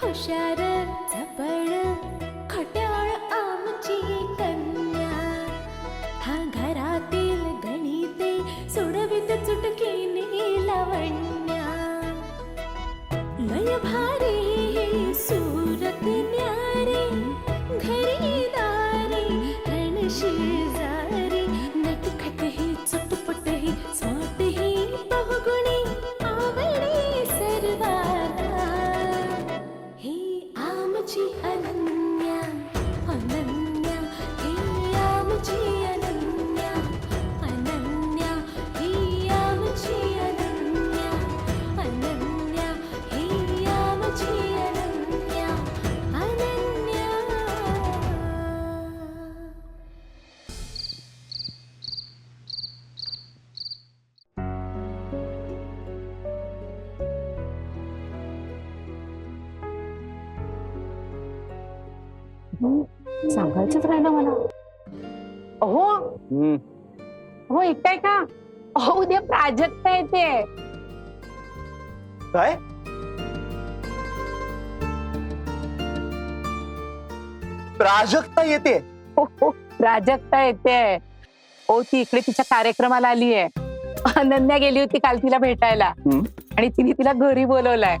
ಹುಷಾರ ಚಪಳ सांगायचंच राहिलं मला हो हो ऐकताय का? अहो उद्या प्राजक्ता येते काय? प्राजक्ता येते. हो हो प्राजक्ता येते. हो ती इकडे तिच्या कार्यक्रमाला आली आहे अनन्या गेली होती काल तिला भेटायला. हम्म. आणि तिने तिला घरी बोलवलंय.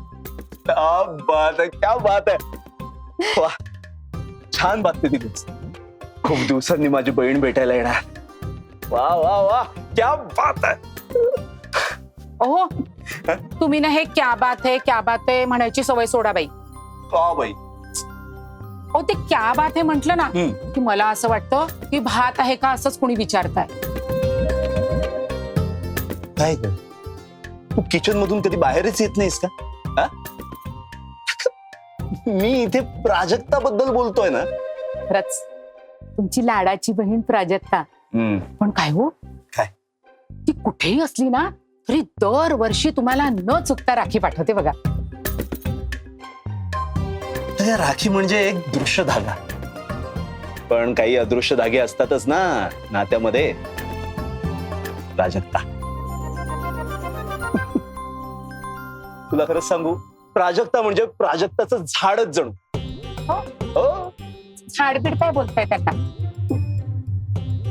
क्या बात है क्या बात है वा छान बातमी दिलीस. खूप दिवसांनी माझी बहीण भेटायला येणार. वा वा वा. क्या बात है हो? तुम्ही ना हे क्या बात आहे क्या बात आहे म्हणायची सवय सोडा बाई. वा बाई. हो ते क्या बात आहे म्हटलं ना हम्म. की मला असं वाटतं की भात आहे का असंच कोणी विचारताय. काय ग? तू किचन मधून कधी बाहेरच येत नाहीस का? हा? मी इथे प्राजक्ता बद्दल बोलतोय ना. खरंच. तुमची लाडाची बहीण प्राजक्ता. पण काय हो? काय? ती कुठेही असली ना तरी दरवर्षी तुम्हाला न चुकता राखी पाठवते बघा. तर या राखी म्हणजे एक दृश्य धागा. पण काही अदृश्य धागे असतातच ना नात्यामध्ये. प्राजक्ता. तुला खरंच सांगू प्राजक्ता म्हणजे प्राजक्ताचं झाडच जणू. हो? हो झाडबीड काय बोलताय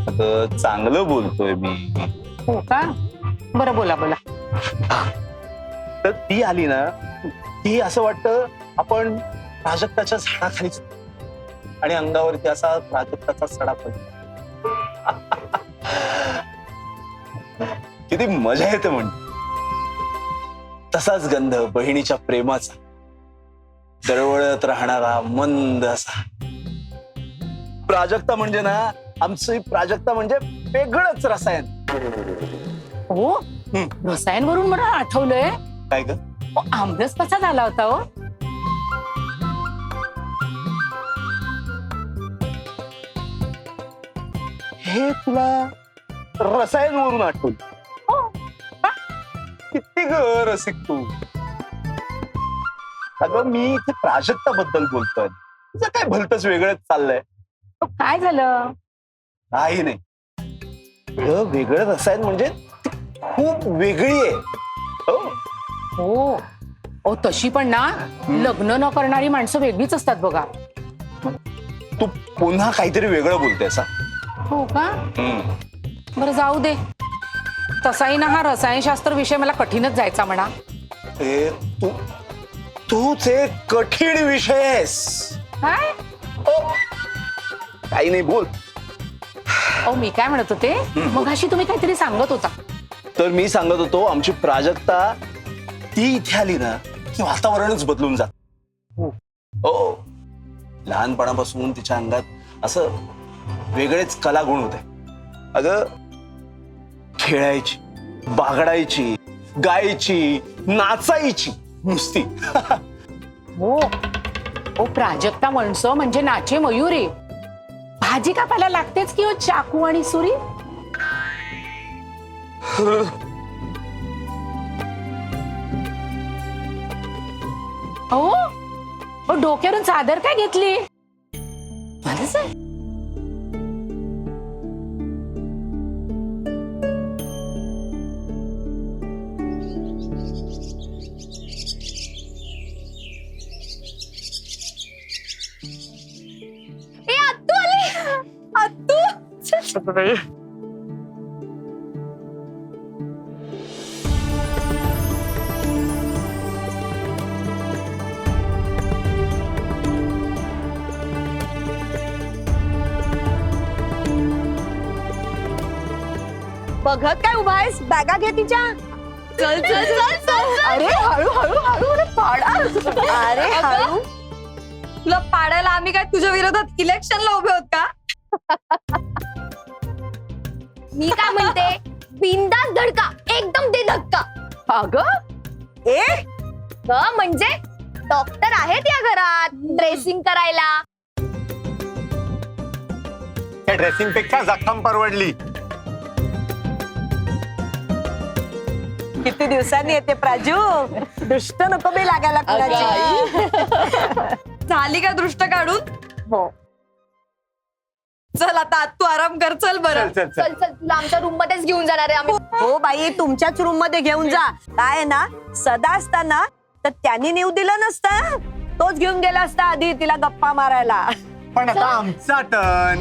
अगं, चांगलं बोलतोय मी. हो का? बरं बोला बोला. तर ती आली ना ती असं वाटतं आपण प्राजक्ताच्या झाडाखालीच आणि अंगावरती असा प्राजक्ताचा सडा पडतो. किती मजा येते म्हण. तसाच गंध बहिणीच्या प्रेमाचा. दरवळत राहणारा मंद असा. प्राजक्ता म्हणजे ना आमची प्राजक्ता म्हणजे वेगळंच रसायन. हो? हम्म. रसायनवरून मला आठवलंय. काय ग? हो, आमरस कसा झाला होता हो? हे तुला रसायन वरून आठवलं. हो? किती ग रसिक तू. अगं मी इथे प्राजक्ता बद्दल बोलतोय. तुझं काय भलतच वेगळंच चाललंय. काय झालं? काही नाही. अगं, वेगळं रसायन म्हणजे ती खूप वेगळी आहे. हो. हो. हो तशी पण ना लग्न न करणारी माणसं वेगळीच असतात बघा. तू पुन्हा काहीतरी वेगळं बोलते असा हो का? बरं जाऊ दे. तसाही ना हा रसायनशास्त्र विषय मला कठीणच जायचा म्हणा. ए तू तूच एक कठीण विषय आहेस. काय? हो. काही नाही बोल. अहो मी काय म्हणत होते? मग अशी तुम्ही काहीतरी सांगत होता. तर मी सांगत होतो आमची प्राजक्ता ती इथे आली ना की वातावरणच बदलून जात. हो. हो. लहानपणापासून तिच्या अंगात असं वेगळेच कला गुण होते. अगं खेळायची बागडायची गायची नाचायची नुसती. हो. ओ प्राजक्ता म्हणसं म्हणजे नाचे मयुरी. भाजी कापायला लागतेच की हो, चाकू आणि सुरी ओ डोक्यावरून चादर काय घेतली मला आहे. बघत काय उभा आहेस? बॅगा घे तिच्या. चल चल चल चल अरे हळू हळू हळू अरे पाडा. अरे हळू. तुला पाडायला आम्ही काय तुझ्या विरोधात इलेक्शनला उभे काय म्हणते बिंदास धडका एकदम दे धक्का. अगं? ए? ग म्हणजे डॉक्टर आहेत या घरात ड्रेसिंग करायला. त्या ड्रेसिंगपेक्षा जखम परवडली. किती दिवसांनी येते प्राजू? दुष्ट नको बे लागायला कुणाची. झाली का दृष्ट काढून? हो. चल आता तू आराम कर चल बरं. चल चल चल. तुला आमच्या रूम मध्येच घेऊन जाणार आहे आम्ही. हो बाई तुमच्याच रूममध्ये घेऊन जा. काय आहे ना सदा असताना तर त्यांनी नेऊ दिलं नसतं. तोच घेऊन गेला असता आधी तिला गप्पा मारायला. पण आता आमचा टर्न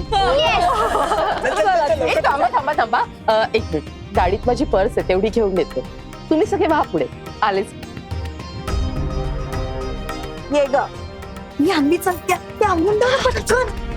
ए, थांबा थांबा थांबा. अ, एक मिनिट. गाडीत माझी पर्स आहे तेवढी घेऊन येते तुम्ही सगळे व्हा पुढे. आलेच. ये ग. मी आम्ही चलत्या ते ना पटकन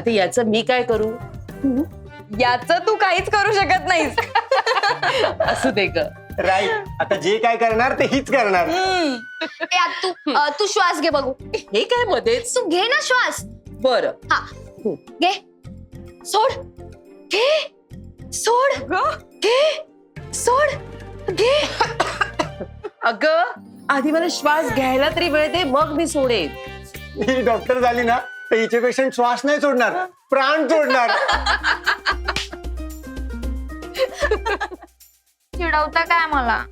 आता याचं मी काय करू? याच तू काहीच करू शकत नाहीस. असू दे ग. राईट. आता जे काय करणार ते हीच करणार. ए तू अ, तू श्वास घे बघू. हे काय मध्येच? तू घे ना श्वास. बर. हा. घे. सोड. घे. सोड. घे. सोड. घे. अग? आधी मला श्वास घ्यायला तरी वेळ दे मग मी सोडेन. ही डॉक्टर झाली ना तर हिचे पेशंट श्वास नाही सोडणार प्राण सोडणार चिडवता काय मला?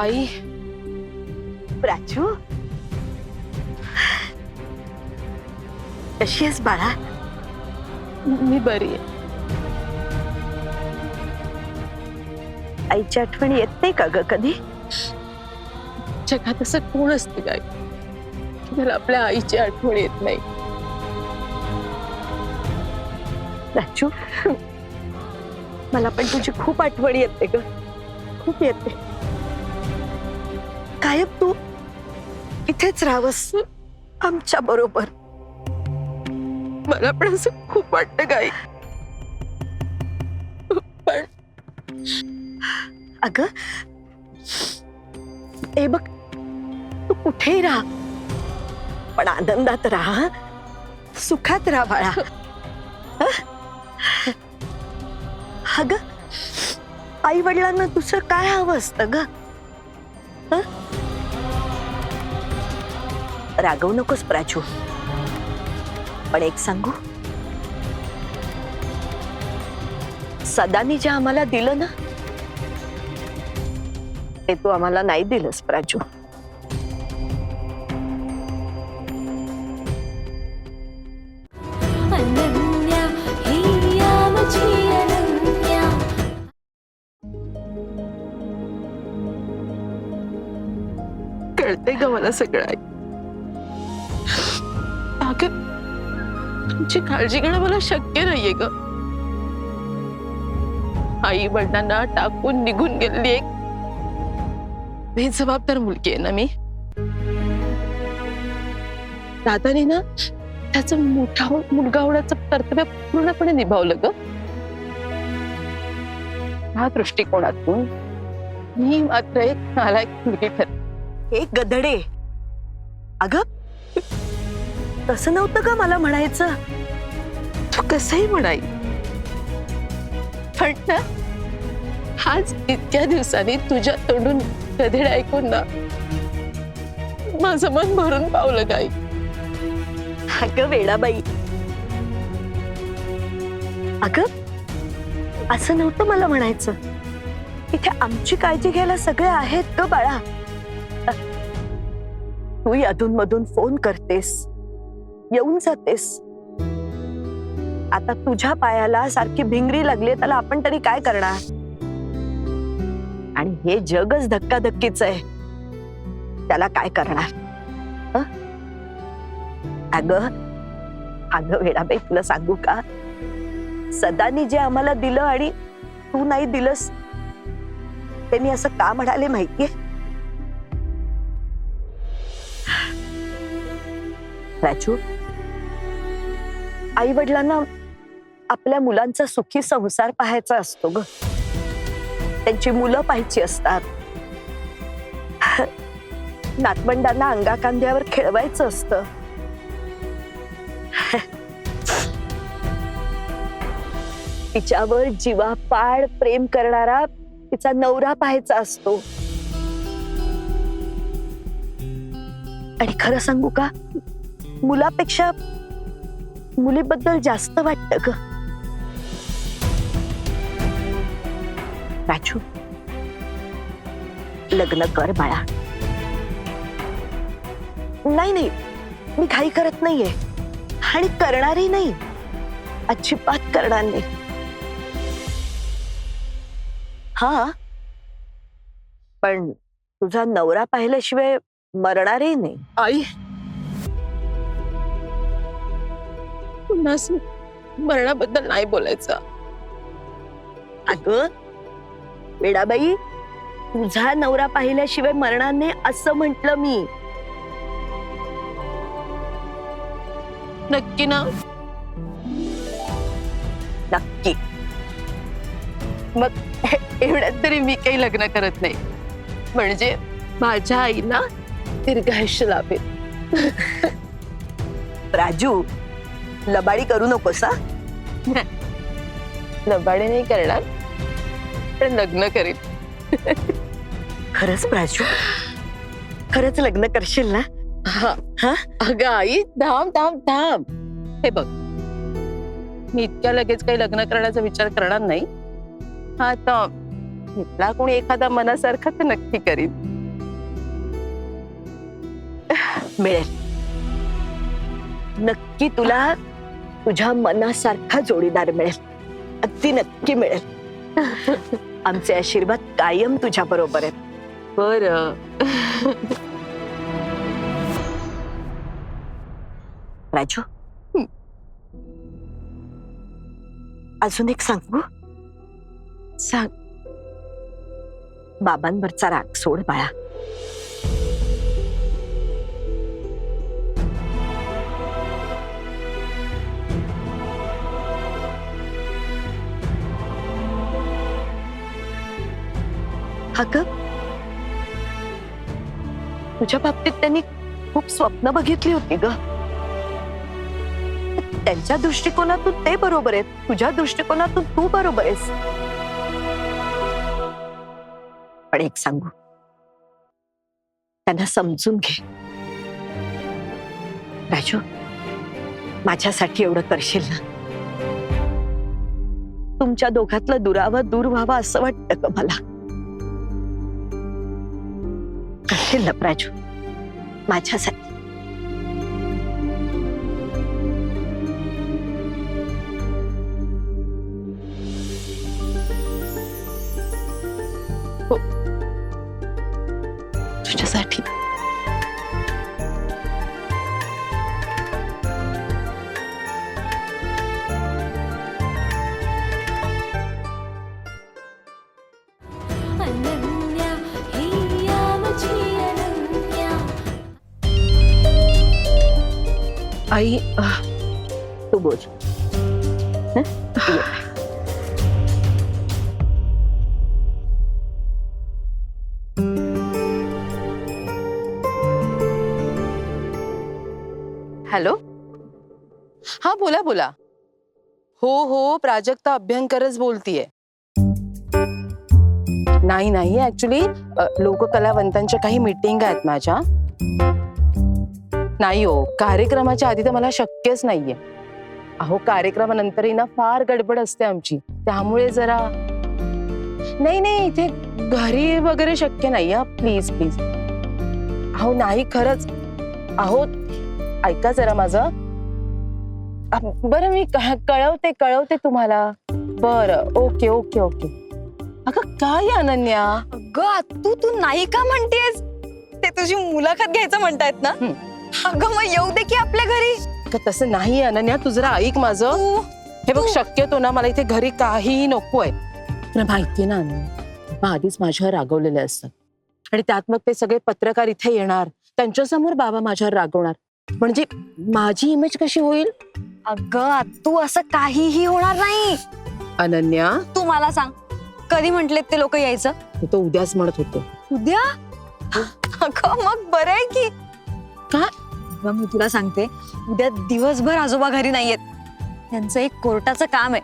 आई. प्राचू. कशी आहेस बाळा? मी बरी आहे. आईची आठवण येत नाही का ग कधी? जगात असं कोण असते काय की मला आपल्या आईची आठवण येत नाही. प्राचू. मला पण तुझी खूप आठवण येते ग. खूप येते. कायम तू. इथेच राहावस. आमच्या बरोबर. मला पण असं खूप वाटतं काय पण अग ए बघ तू कुठेही राहा? पण आनंदात राहा सुखात राहा बाळा. अग आई वडिलांना दुसरं काय हवं असतं ग? हं? रागवू नकोस प्राचू. पण एक सांगू? सदानी जे आम्हाला दिलं ना ते तू आम्हाला नाही दिलंस प्राजू अनन्या कळते ग मला सगळं त्यांची काळजी घेणं मला शक्य नाहीये ग. आई वडिलांना टाकून निघून गेलेली एक बेजबाबदार मुलगी आहे ना मी? दादाने ना त्याच मोठा मुलगा होण्याचं कर्तव्य पूर्णपणे निभावलं ग. ह्या दृष्टिकोनातून मी मात्र एक नालायक मुलगी ठर हे गधडे अग तसं नव्हतं का मला म्हणायचं? कसंही म्हणाई. पण ना आज इतक्या दिवसांनी तुझ्या तोंडून गधेड ऐकून ना माझं मन भरून पावलं काय अगं वेळाबाई अग असं नव्हतं मला म्हणायचं. इथे आमची काळजी घ्यायला सगळे आहेत ग बाळा. तू अधून मधून फोन करतेस येऊन जातेस. आता तुझ्या पायाला सारखी भिंगरी लागली त्याला आपण तरी काय करणार? आणि हे जगच धक्काधक्कीच आहे. त्याला काय करणार? अग अगं अगं तुला सांगू का? सदानी जे आम्हाला दिलं आणि तू नाही दिलंस ते मी असं का म्हणाले माहितीये? राजू आई वडिलांना आपल्या मुलांचा सुखी संसार पाहायचा असतो ग. त्यांची मुलं पाहायची असतात. नातवंडांना अंगाकांद्यावर खेळवायचं असतं. तिच्यावर जीवापाड प्रेम करणारा तिचा नवरा पाहायचा असतो. आणि खरं सांगू का? मुलापेक्षा मुलीबद्दल जास्त वाटतं ग. राजू लग्न कर बाळा. नाही नाही. मी घाई करत नाहीये. आणि करणारही नाही. अजिबात करणार नाही. हा. पण तुझा नवरा पाहिल्याशिवाय मरणारही नाही. आई. पुन्हा मरणाबद्दल नाही बोलायचं. अगं वेडाबाई तुझा नवरा पाहिल्याशिवाय मरणार नाही असं म्हंटल मी. नक्की ना. नक्की. मग एवढ्यात तरी मी काही लग्न करत नाही. म्हणजे माझ्या आईला दीर्घायुष्य लाभेल. राजू लबाडी करू नकोस लबाडे नाही करणार. पण लग्न करेल खरंच राजू खरंच लग्न करशील ना? हा. हा? अगं आई थांब थांब थांब. हे बघ. मी इतक्या लगेच काही लग्न करण्याचा विचार करणार नाही. हा आता भेटला कोणी एखादा मनासारखा तर नक्की करीन. मिळेल. नक्की तुला तुझ्या मनासारखा जोडीदार मिळेल. अगदी नक्की मिळेल. आमचे आशीर्वाद कायम तुझ्या बरोबर आहेत. बर. राजू. अजून एक सांगू सांग. बाबांवरचा राग सोड बाळा. अगं तुझ्या बाबतीत त्यांनी खूप स्वप्न बघितली होती ग. त्यांच्या दृष्टिकोनातून ते बरोबर आहेत तुझ्या दृष्टिकोनातून तू बरोबर आहेस. पण एक सांगू त्यांना समजून घे. राजू माझ्यासाठी एवढं करशील ना? तुमच्या दोघातलं दुरावा दूर व्हावा असं वाटतं का मला? करशील ना माझ्यासाठी. हॅलो? हा बोला बोला. हो हो प्राजक्ता अभ्यंकरच बोलतीये. नाही नाही ऍक्च्युली लोककलावंतांच्या काही मीटिंग आहेत माझ्या. नाही हो कार्यक्रमाच्या आधी तर मला शक्यच नाहीये. अहो कार्यक्रमानंतरही ना फार गडबड असते आमची. त्यामुळे जरा नाही नाही इथे घरी वगैरे शक्य नाही हा प्लीज प्लीज अहो नाही खरंच. अहो ऐका जरा माझं. अ, बरं मी क- कळवते कळवते तुम्हाला. बरं ओके ओके ओके. अगं काय अनन्या? अगं तू तू नाही का म्हणतेस? ते तुझी मुलाखत घ्यायचं म्हणतायत ना? हं. अगं मग येऊ दे की आपल्या घरी. अगं, तसं नाही अनन्या तू जरा ऐक माझं. तू हे बघ तू- शक्यतो ना मला इथे घरी काहीही नको आहे तुला माहितीये ना बाबा आधीच माझ्यावर रागवलेले असतात. आणि त्यात मग ते सगळे पत्रकार इथे येणार. त्यांच्यासमोर बाबा माझ्यावर रागवणार. म्हणजे माझी इमेज कशी होईल? अगं तू असं काहीही होणार नाही. अनन्या? तू मला सांग कधी म्हंटलेत ते लोक यायचं? मी तो उद्याच म्हणत होते. उद्या? अगं मग बरं आहे की. का? अगं, मी तुला सांगते उद्या दिवसभर आजोबा घरी नाहीयेत. त्यांचं एक कोर्टाचं काम आहे.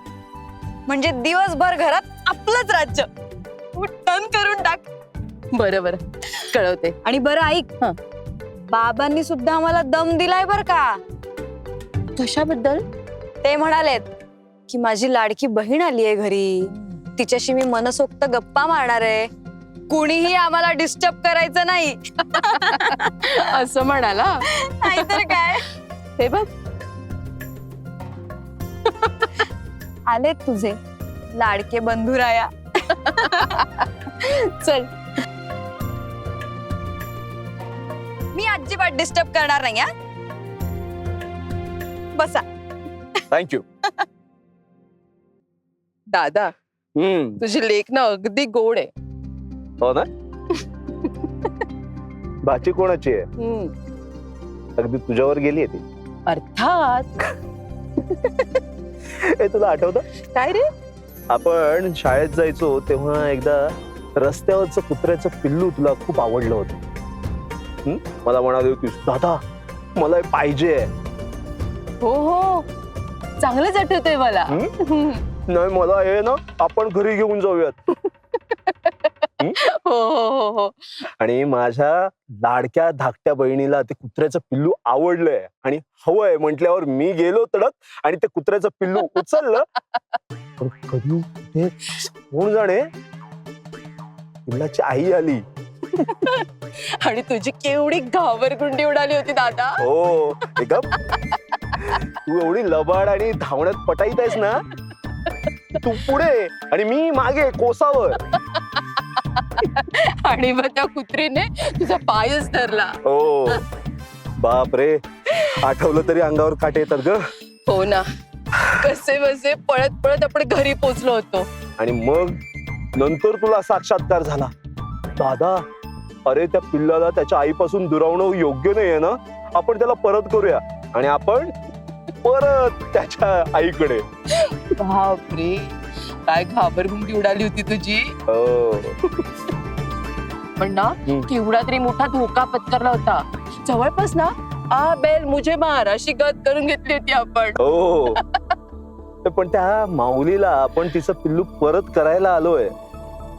म्हणजे दिवसभर घरात आपलंच राज्य. टर्न करून टाक. बरं बरं. कळवते. आणि बरं ऐक. हं. बाबांनी सुद्धा आम्हाला दम दिलाय बर का. कशाबद्दल? ते म्हणालेत की माझी लाडकी बहीण आली आहे घरी. तिच्याशी मी मनसोक्त गप्पा मारणार आहे. कुणीही आम्हाला डिस्टर्ब करायचं नाही. असं म्हणाला? नाहीतर काय? हे बघ. आलेत तुझे लाडके बंधुराया. चल. मी अजिबात डिस्टर्ब करणार नाही हा बसा थँक्यू दादा हम्म. तुझी लेख ना अगदी गोड आहे. हो ना? भाची कोणाची आहे? हम्म. अगदी तुझ्यावर गेली आहे ती. अर्थात. हे तुला आठवतं? काय रे? आपण शाळेत जायचो तेव्हा एकदा रस्त्यावरचं कुत्र्याचं पिल्लू तुला खूप आवडलं होतं. हं? मला म्हणाली होतीस दादा मला हे पाहिजे. हो हो. चांगलंच आठवतंय मला? नाही मला हे ना आपण घरी घेऊन जाऊयात. हो? हो हो हो आणि माझ्या लाडक्या धाकट्या बहिणीला ते कुत्र्याचं पिल्लू आवडलंय आणि हवंय म्हटल्यावर मी गेलो तडक आणि ते कुत्र्याचं पिल्लू उचललं. पण कधी कोण जाणे? मुलाची आई आली. आणि तुझी केवढी घाबरगुंडी उडाली होती दादा. हो गप. तू एवढी लबाड आणि धावण्यात पटाईत आहेस ना? तू पुढे आणि मी मागे कोसावर. आणि मग त्या कुत्रीने तुझा पायच धरला. हो. बाप रे. आठवलं तरी अंगावर काटे येतात ग. हो ना. कसे बसे पळत पळत आपण घरी पोचलो होतो. आणि मग नंतर तुला साक्षात्कार झाला. दादा अरे त्या पिल्लाला त्याच्या आईपासून दुरावणं योग्य नाहीये ना? आपण त्याला परत करूया. आणि आपण परत त्याच्या आईकडे. बापरे. काय घाबरगुंडी उडाली होती तुझी. हो. पण ना. केवढा तरी मोठा धोका पत्करला होता. जवळपास ना आ बेल मुझे मार अशी गत करून घेतली होती आपण. हो. पण त्या माऊलीला आपण तिचं पिल्लू परत करायला आलोय.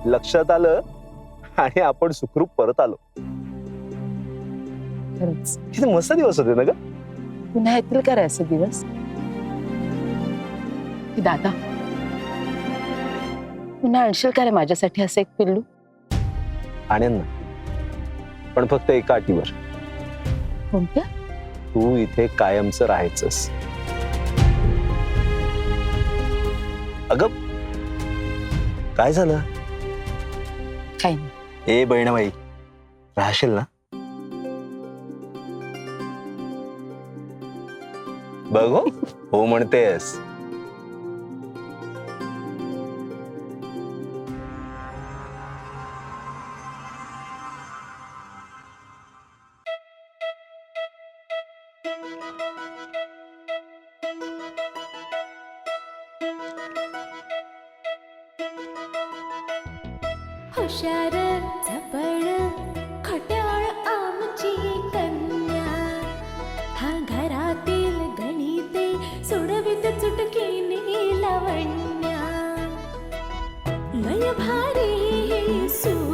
लक्षात आलं? आणि आपण सुखरूप परत आलो. खरंच. किती मस्त दिवस होते ना ग? पुन्हा येतील का रे असे दिवस? की दादा पुन्हा आणशील का रे माझ्यासाठी असं एक पिल्लू? आणेन ना. पण फक्त एका अटीवर. कोणत्या? तू इथे कायमचं राहायचंस. अगं काय झालं? काही नाही. ए बहिणाबाई राहशील ना बघ हो. हो म्हणतेस भारु